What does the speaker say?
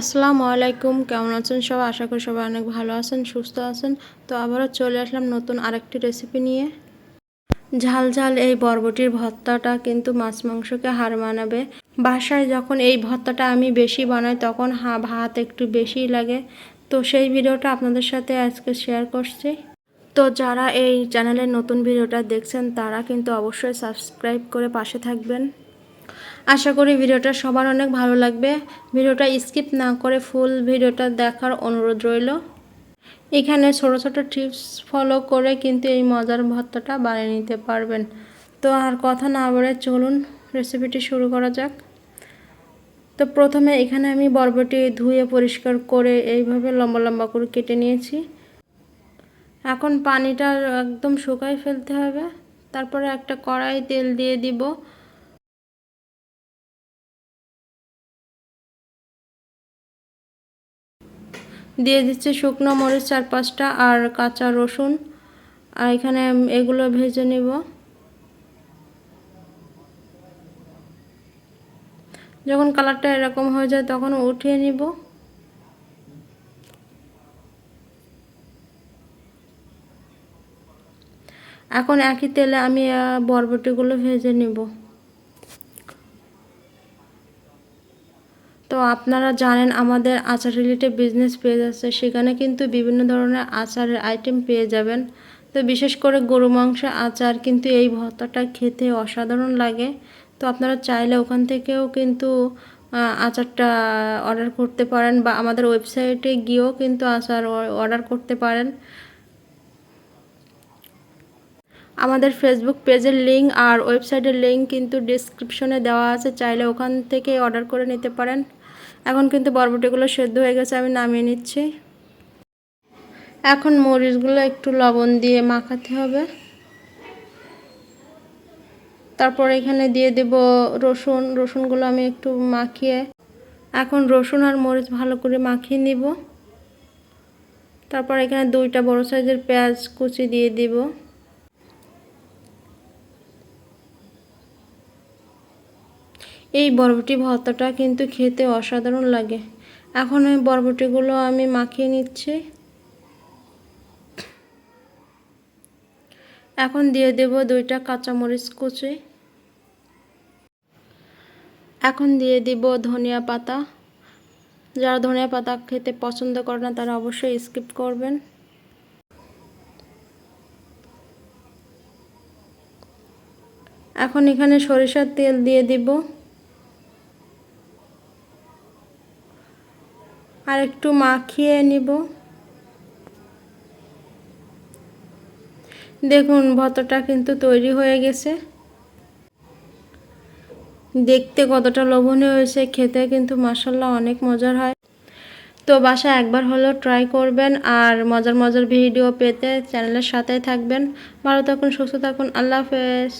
আসসালামু আলাইকুম, কেমন আছেন সবাই? আশা করি সবাই অনেক ভালো আছেন, সুস্থ আছেন। তো আবারও চলে আসলাম নতুন আরেকটি রেসিপি নিয়ে। ঝাল ঝাল এই বরবটির ভর্তাটা কিন্তু মাছ মাংসকে হার মানাবে। বাসায় যখন এই ভর্তাটা আমি বেশি বানাই, তখন হা, ভাত একটু বেশিই লাগে। তো সেই ভিডিওটা আপনাদের সাথে আজকে শেয়ার করছি। তো যারা এই চ্যানেলের নতুন ভিডিওটা দেখছেন, তারা কিন্তু অবশ্যই সাবস্ক্রাইব করে পাশে থাকবেন। আশা করি ভিডিওটা সবার অনেক ভালো লাগবে। ভিডিওটা স্কিপ না করে ফুল ভিডিওটা দেখার অনুরোধ রইল। এখানে ছোট ছোট টিপস ফলো করে কিন্তু এই মজার ভর্তাটা বানিয়ে নিতে পারবেন। তো আর কথা না বলে চলুন রেসিপিটি শুরু করা যাক। তো প্রথমে এখানে আমি বরবটি ধুয়ে পরিষ্কার করে এইভাবে লম্বা লম্বা করে কেটে নিয়েছি। এখন পানিটা একদম শুকাই ফেলতে হবে। তারপরে একটা কড়াই তেল দিয়ে দিব। দিয়ে দিচ্ছি শুকনো মরিচ চার পাঁচটা আর কাঁচা রসুন। আর এখানে এগুলো ভেজে নিব। যখন কালারটা এরকম হয়ে যায় তখন উঠিয়ে নিব। এখন একই তেলে আমি বরবটিগুলো ভেজে নিব। তো আপনারা জানেন আমাদের আচার রিলেটেড বিজনেস পেজ আছে সেখানে কিন্তু বিভিন্ন ধরনের আচারের আইটেম পেয়ে যাবেন। তো বিশেষ করে গরু মাংস আচার কিন্তু এই ভর্তাটা খেতে অসাধারণ লাগে। তো আপনারা চাইলে ওখান থেকেও কিন্তু আচারটা অর্ডার করতে পারেন বা আমাদের ওয়েবসাইটে গিয়েও কিন্তু আচার অর্ডার করতে পারেন। আমাদের ফেসবুক পেজের লিঙ্ক আর ওয়েবসাইটের লিঙ্ক কিন্তু ডিসক্রিপশনে দেওয়া আছে। চাইলে ওখান থেকে অর্ডার করে নিতে পারেন। এখন কিন্তু বরবটিগুলো সেদ্ধ হয়ে গেছে, আমি নামিয়ে নিচ্ছি। এখন মরিচগুলো একটু লবণ দিয়ে মাখাতে হবে। তারপর এখানে দিয়ে দেব রসুন, রসুনগুলো আমি একটু মাখিয়ে। এখন রসুন আর মরিচ ভালো করে মাখিয়ে নিব। তারপর এখানে দুইটা বড় সাইজের পেঁয়াজ কুচি দিয়ে দিব। এই বরবটি ভর্তাটা কিন্তু খেতে অসাধারণ লাগে। এখন ওই বরবটিগুলো আমি মাখিয়ে নিচ্ছি। এখন দিয়ে দেব দুইটা কাঁচামরিচ কুচি। এখন দিয়ে দিব ধনিয়া পাতা। যারা ধনিয়া পাতা খেতে পছন্দ করে না, তারা অবশ্যই স্কিপ করবেন। এখন এখানে সরিষার তেল দিয়ে দিব। আর একটু মাখিয়ে নিব। দেখুন ভতটা কিন্তু তৈরি হয়ে গেছে। দেখতে কতটা লোভনীয় হয়েছে, খেতে কিন্তু মাসাল্লাহ অনেক মজার হয়। তো বাসা একবার হলেও ট্রাই করবেন আর মজার মজার ভিডিও পেতে চ্যানেলের সাথেই থাকবেন। ভালো থাকুন, সুস্থ থাকুন, আল্লাহ হাফেজ।